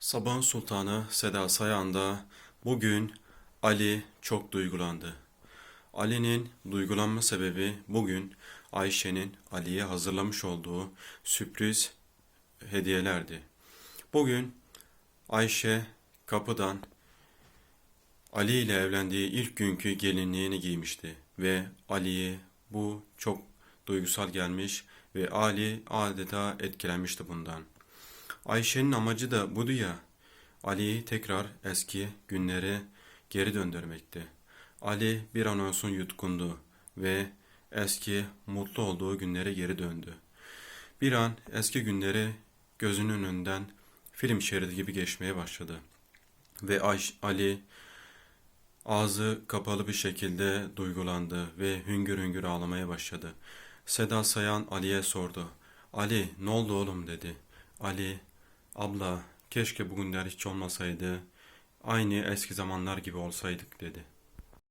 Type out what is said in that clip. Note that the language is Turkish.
Sabahın Sultanı Seda Sayan da bugün Ali çok duygulandı. Ali'nin duygulanma sebebi bugün Ayşe'nin Ali'ye hazırlamış olduğu sürpriz hediyelerdi. Bugün Ayşe kapıdan Ali ile evlendiği ilk günkü gelinliğini giymişti ve Ali'ye bu çok duygusal gelmiş ve Ali adeta etkilenmişti bundan. Ayşe'nin amacı da budu ya, Ali'yi tekrar eski günlere geri döndürmekti. Ali bir an olsun yutkundu ve eski mutlu olduğu günlere geri döndü. Bir an eski günleri gözünün önünden film şeridi gibi geçmeye başladı. Ve Ayş Ali ağzı kapalı bir şekilde duygulandı ve hüngür hüngür ağlamaya başladı. Seda Sayan Ali'ye sordu. Ali ne oldu oğlum dedi. Ali abla keşke bugünler hiç olmasaydı. Aynı eski zamanlar gibi olsaydık dedi.